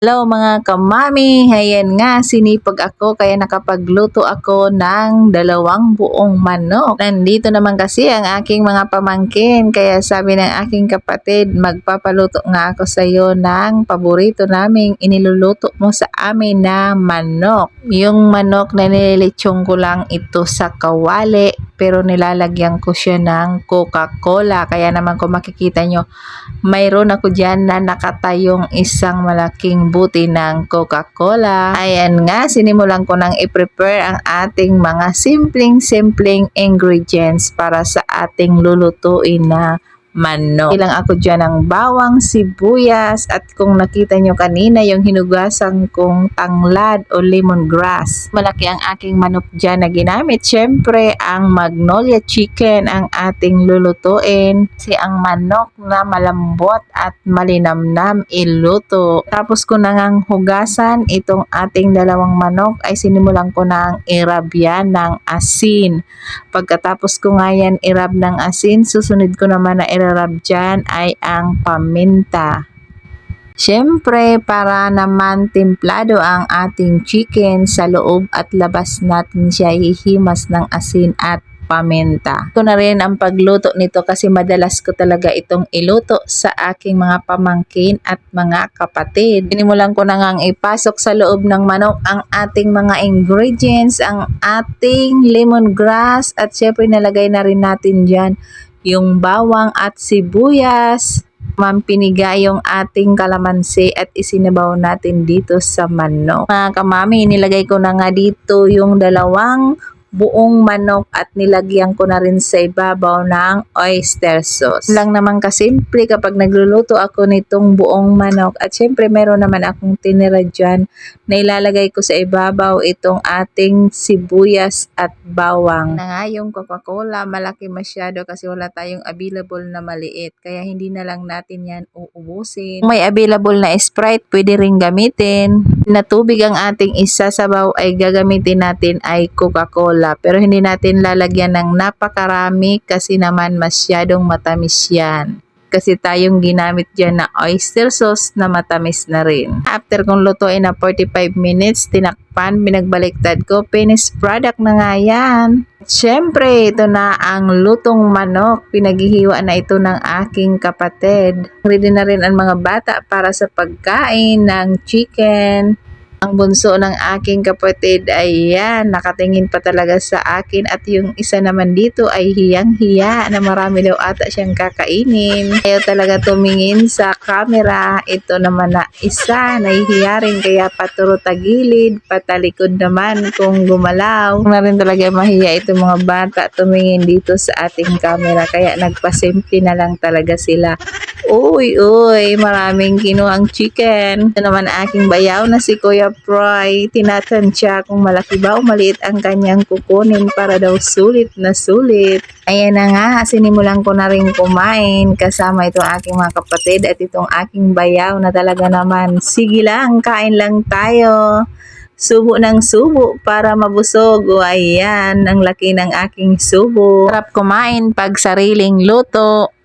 Hello mga kamami, ayan nga sinipag ako kaya nakapagluto ako ng dalawang buong manok. Nandito naman kasi ang aking mga pamangkin kaya sabi ng aking kapatid magpapaluto nga ako sa iyo ng paborito naming iniluluto mo sa amin na manok. Yung manok na nililitsyon ko lang ito sa kawali pero nilalagyan ko siya ng Coca-Cola kaya naman kung makikita nyo mayroon ako dyan na nakatayong isang malaking buti ng Coca-Cola. Ayan nga, sinimulan ko nang i-prepare ang ating mga simpleng-simpleng ingredients para sa ating lulutuin na manok. Ilang ako dyan ng bawang, sibuyas at kung nakita nyo kanina yung hinugasan kong tanglad o lemongrass. Malaki ang aking manok dyan na ginamit. Siyempre, ang magnolia chicken ang ating lulutuin. Kasi ang manok na malambot at malinamnam iluto. Tapos ko na ngang hugasan itong ating dalawang manok ay sinimulan ko na ang irabyan ng asin. Pagkatapos ko nga yan irab ng asin, susunod ko naman na irarab dyan ay ang paminta. Siyempre, para naman templado ang ating chicken sa loob at labas natin siya hihimas ng asin at paminta. Ito na rin ang pagluto nito kasi madalas ko talaga itong iluto sa aking mga pamangkin at mga kapatid. Pinimulan ko na ngang ipasok sa loob ng manok ang ating mga ingredients, ang ating lemongrass at syempre nalagay na rin natin dyan yung bawang at sibuyas mampiniga yung ating kalamansi at isinabaw natin dito sa manok. Mga kamami, nilagay ko na nga dito yung dalawang buong manok at nilagyan ko na rin sa ibabaw ng oyster sauce. Lang naman kasimple kapag nagluluto ako nitong buong manok at syempre meron naman akong tinira dyan na ilalagay ko sa ibabaw itong ating sibuyas at bawang. Na nga yung Coca-Cola malaki masyado kasi wala tayong available na maliit kaya hindi na lang natin yan uubusin. Kung may available na Sprite pwede rin gamitin. Na tubig ang ating isasabaw ay gagamitin natin ay Coca-Cola cola pero hindi natin lalagyan ng napakarami kasi naman masyadong matamis yan. Kasi tayong ginamit dyan na oyster sauce na matamis na rin. After kong lutuin na 45 minutes, tinakpan, binagbaliktad ko, finished product na nga yan. Siyempre, ito na ang lutong manok. Pinaghihiwa na ito ng aking kapatid. Ready na rin ang mga bata para sa pagkain ng chicken. Ang bunso ng aking kapatid ay yan, nakatingin pa talaga sa akin at yung isa naman dito ay hiyang-hiya na marami daw ata siyang kakainin. Ayaw talaga tumingin sa camera. Ito naman na isa, nahihiya rin kaya paturo tagilid, patalikod naman kung gumalaw. Na rin talaga mahiya itong mga bata tumingin dito sa ating camera kaya nagpasimple na lang talaga sila. Uy, uy, maraming kinuhang chicken. Ito naman aking bayaw na si Kuya Fry. Tinatansya kung malaki ba o maliit ang kanyang kukunin para daw sulit na sulit. Ayan na nga, sinimulan ko na rin kumain kasama itong aking mga kapatid at itong aking bayaw na talaga naman. Sige lang, kain lang tayo subo ng subo para mabusog. O ayan, ang laki ng aking subo. Sarap kumain pag sariling luto.